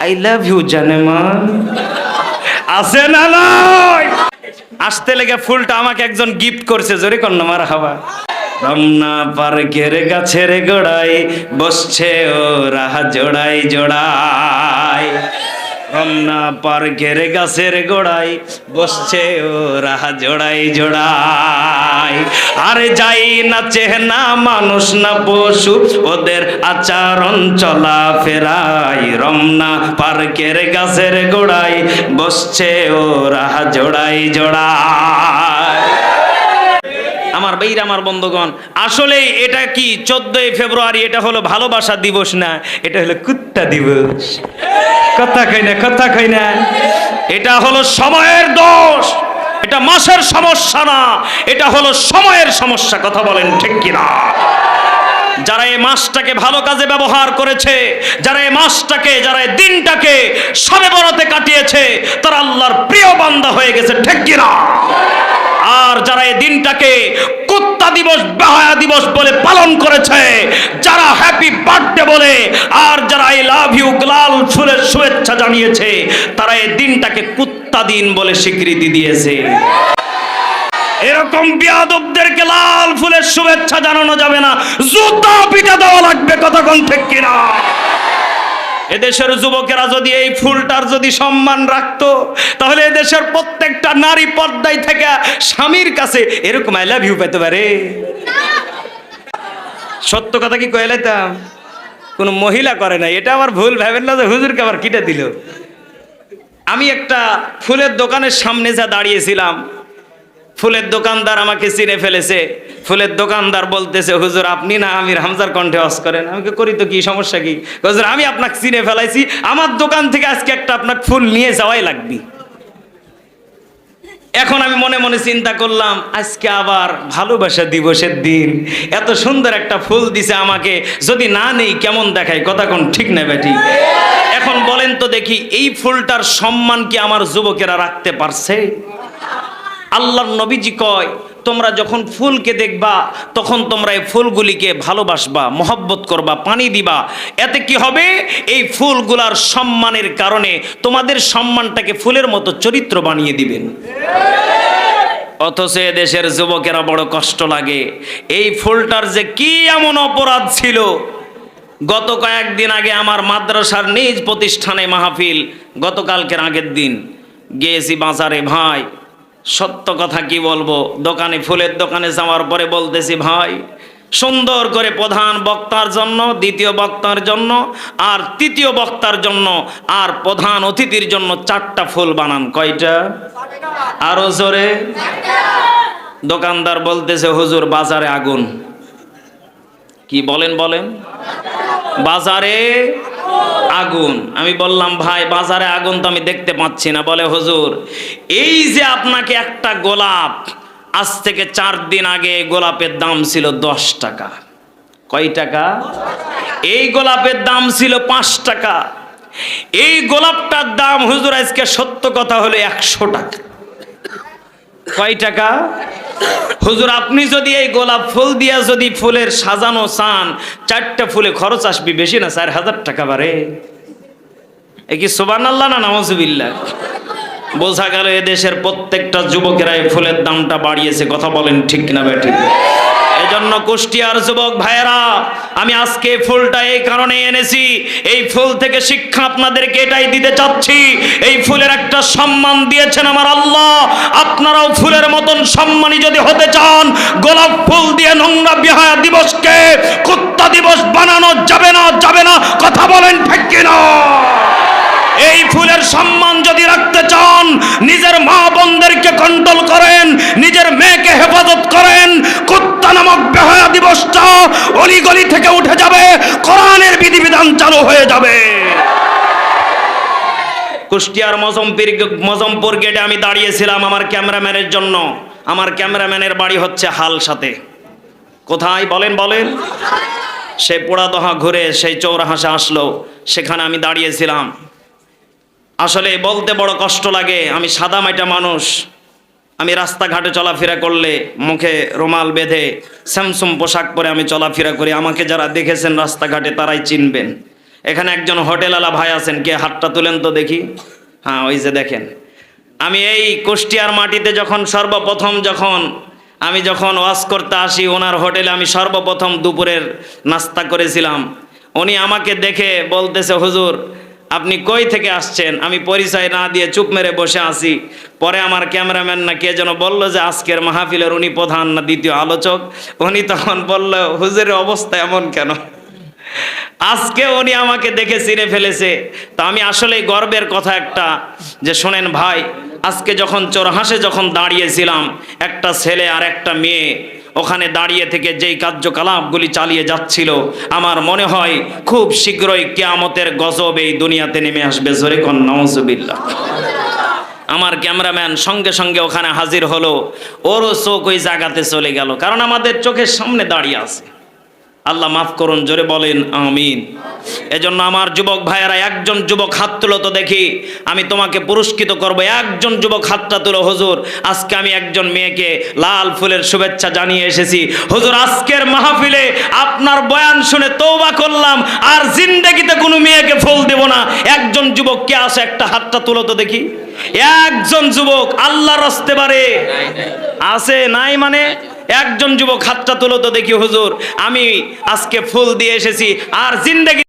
I love you জানেমান আসে না নয় আসতে লেগে ফুলটা আমাকে একজন গিফট করছে, জোরে কন্যা মার হাওয়া রমনা পার্কের গাছের গোড়ায় বসছে ও, রাহা জোড়াই জোড়াই রমনা পার্কের গাছের গোড়াই বসছে ও রাহা জোড়াই জোড়াই। আর যাই না চেহনা মানুষ না পশু, ওদের আচরণ চলা ফেরাই রমনা পার্কের গাছের গোড়াই বসছে ও রাহা জোড়াই জোড়াই। আমার বৈর, আমার বন্ধুগণ। আসলে এটা কি? চোদ্দই ফেব্রুয়ারি, এটা হলো ভালোবাসা দিবস না? এটা হলো কুত্তা দিবস। কথা কই না, কথা কই না? এটা হলো সময়ের দোষ। এটা মাসের সমস্যা না। এটা হলো সময়ের সমস্যা, কথা বলেন ঠিক কিনা? যারা এই মাসটাকে ভালো কাজে ব্যবহার করেছে, যারা এই মাসটাকে, যারা এই দিনটাকে সবে বড়তে কাটিয়েছে, তারা আল্লাহর প্রিয় বান্দা হয়ে গেছে, ঠিক কিনা? আর যারা এই দিনটাকে কুত্তা দিবস, বাহায়া দিবস বলে পালন করেছে, যারা হ্যাপি বার্থডে বলে, আর যারা আই লাভ ইউ লাল ফুলের শুভেচ্ছা জানিয়েছে, তারা এই দিনটাকে কুত্তা দিন বলে স্বীকৃতি দিয়েছে। এরকম বিয়াদবদেরকে লাল ফুলের শুভেচ্ছা জানানো যাবে না, জুতা পিটা দেওয়া লাগবে কতক্ষণ ঠিক কিনা? এদেশের যুবকেরা যদি এই ফুলটার যদি সম্মান রাখতো, তাহলে এদেশের প্রত্যেকটা নারী পর্দায় থেকে স্বামীর কাছে এরকম আই লাভ ইউ পেতে পারে। সত্য কথা কি কয়ে লাইতাম? কোনো মহিলা করে না এটা আমার ভুল, ভাবেন না যে হুজুরকে আবার কিটা দিল। আমি একটা ফুলের দোকানের সামনে যা দাঁড়িয়েছিলাম, ফুলের দোকানদার আমাকে চিনে ফেলেছে। ফুলের দোকানদার বলতেছে, হুজুর, আপনি না আমির হামজার কণ্ঠে অস করেন। আমাকে করি তো কি? সমস্যা কি? হুজুর, আমি আপনাকে চিনে ফেলাইছি। আমার দোকান থেকে আজকে একটা আপনার ফুল নিয়ে যাওয়াই লাগবে। এখন আমি মনে মনে চিন্তা করলাম, আজকে আবার ভালোবাসা দিবসের দিন। এত সুন্দর একটা ফুল দিছে আমাকে। যদি না নেই, কেমন দেখায়? কথা কোন ঠিক না, বেটি? এখন বলেন তো দেখি, এই ফুলটার সম্মান কি আমার যুবকেরা রাখতে পারছে? আল্লাহর নবীজি কয় তোমরা যখন ফুলকে দেখবা, তখন তোমরা এই ফুলগুলিকে ভালোবাসবা, মহব্বত করবা, পানি দিবা। এতে কি হবে? এই ফুলগুলার সম্মানের কারণে তোমাদের সম্মানটাকে ফুলের মতো চরিত্র বানিয়ে দিবেন। অথচ দেশের যুবকেরা বড় কষ্ট লাগে। এই ফুলটার যে কি এমন অপরাধ ছিল? গত কয়েকদিন আগে আমার মাদ্রাসার নিজ প্রতিষ্ঠানে মাহফিল, গতকালকের আগের দিন। গিয়েছি বাজারে, ভাই সত্য কথা কি বলব? দোকানে ফুলের দোকানে যাওয়ার পরে বলতেছি, ভাই, সুন্দর করে প্রধান বক্তার জন্য, দ্বিতীয় বক্তার জন্য আর তৃতীয় বক্তার জন্য আর প্রধান অতিথির জন্য চারটা ফুল বানান। কয়টা? আরও জোরে। দোকানদার বলতেছে, হুজুর, বাজারে আগুন। কি বলেন বলেন। বাজারে আগুন। আমি বললাম, ভাই, বাজারে আগুন তো আমি দেখতে পাচ্ছি না। বলে, হুজুর, এই যে আপনাকে একটা গোলাপ, আজ থেকে চার দিন আগে গোলাপের দাম ছিল দশ টাকা। কয় টাকা? এই গোলাপের দাম ছিল পাঁচ টাকা। এই গোলাপটার দাম, হুজুর, আজকে সত্য কথা হলো একশো টাকা। কয় টাকা? হুজুর, আপনি যদি এই গোলাপ ফুল দিয়া যদি ফুলের সাজানো চান, চারটা ফুলে খরচ আসবি বেশি না, চার হাজার টাকা বারে এ কি সোবান আল্লাহ না নামাজ বোঝা গেল এদেশের প্রত্যেকটা যুবকেরা এই ফুলের দামটা বাড়িয়েছে, কথা বলেন ঠিক না বেঠিক এজন্য কুষ্টিয়ার যুবক ভাইয়েরা, আমি আজকে ফুলটা এই কারণে এনেছি। এই ফুল থেকে শিক্ষা আপনাদেরকে এটাই দিতে চাচ্ছি। এই ফুলের একটা সম্মান দিয়েছেন আমার আল্লাহ। আপনারাও ফুলের মতন সম্মানী যদি হতে চান, গোলাপ ফুল দিয়ে নোংরা বিহায়া দিবসকে কুত্তা দিবস বানানো যাবে না যাবে না। কথা বলেন ঠিক ফুলের সম্মান যদি রাখতে চান, নিজের মা বোনদেরকে কন্ট্রোল করেন, নিজের মেয়েকে হেফাজত করেন, কুত্তা নামক বেহায়া দিবসটা অলিগলি থেকে উঠে যাবে, কোরআনের বিধিবিধান চালু হয়ে যাবে। কুষ্টিয়ার মজমপুর মজমপুর গেটে আমি দাঁড়িয়েছিলাম আমার ক্যামেরাম্যানের জন্য। আমার ক্যামেরাম্যানের বাড়ি হচ্ছে হাল সাথে। কোথায়? বলেন বলেন। সে পোড়াদহা ঘুরে সেই চৌরাহাসে আসলো। সেখানে আমি দাঁড়িয়েছিলাম। আসলে বলতে বড় কষ্ট লাগে, আমি সাদা মাইটা মানুষ। আমি রাস্তাঘাটে চলাফেরা করলে মুখে রুমাল বেঁধে স্যামসুম পোশাক পরে আমি চলাফেরা করি। আমাকে যারা দেখেছেন রাস্তাঘাটে তারাই চিনবেন। এখানে একজন হোটেলওয়ালা ভাই আছেন, কে হাতটা তুলেন তো দেখি। হ্যাঁ ওই যে দেখেন। আমি এই কুষ্টিয়ার মাটিতে যখন সর্বপ্রথম যখন, আমি যখন ওয়াজ করতে আসি, ওনার হোটেলে আমি সর্বপ্রথম দুপুরের নাস্তা করেছিলাম। উনি আমাকে দেখে বলতেছে, হুজুর আপনি কই থেকে আসছেন? আমি পরিচয় না দিয়ে চুপ মেরে বসে আছি। পরে আমার ক্যামেরাম্যান না কে যেন বলল যে আজকের মাহফিলের উনি প্রধান না দ্বিতীয় আলোচক? উনি তখন বলল, হুজুরের অবস্থা এমন কেন? আজকে উনি আমাকে দেখে চিনে ফেলেছে। তা আমি আসলে গর্বের কথা একটা যে শোনেন ভাই, আজকে যখন চোর চোরহাসে যখন দাঁড়িয়েছিলাম, একটা ছেলে আর একটা মেয়ে ওখানে দাঁড়িয়ে থেকে যেই কার্যকলাপগুলি চালিয়ে যাচ্ছিল, আমার মনে হয় খুব শীঘ্রই কেয়ামতের গজব এই দুনিয়াতে নেমে আসবে। জোরে কন নওয়াজুবিল্লাহ আমার ক্যামেরাম্যান সঙ্গে সঙ্গে ওখানে হাজির হলো, ওরও চোখ ওই জায়গাতে চলে গেল, কারণ আমাদের চোখের সামনে দাঁড়িয়ে আছে। আল্লাহ মাফ করুন, জোরে বলেন, আমিন। এজন্য আমার যুবক ভাইয়েরা, একজন যুবক হাত তুলো তো দেখি। আমি তোমাকে পুরস্কৃত করব। একজন যুবক হাতটা তুলো, হুজুর। আজকে আমি একজন মেয়েকে লাল ফুলের শুভেচ্ছা জানিয়ে এসেছি। হুজুর, আজকের মাহফিলে আপনার বয়ান শুনে তৌবা করলাম, আর জিন্দেগিতে কোনো মেয়েকে ফুল দেব না। একজন যুবক কে আসে, একটা হাতটা তুলো তো দেখি। একজন যুবক আল্লাহর আসতে পারে আছে নাই মানে? একজন যুবক হাতটা তুলো তো দেখি হুজুর আমি আজকে ফুল দিয়ে এসেছি আর জিন্দেগি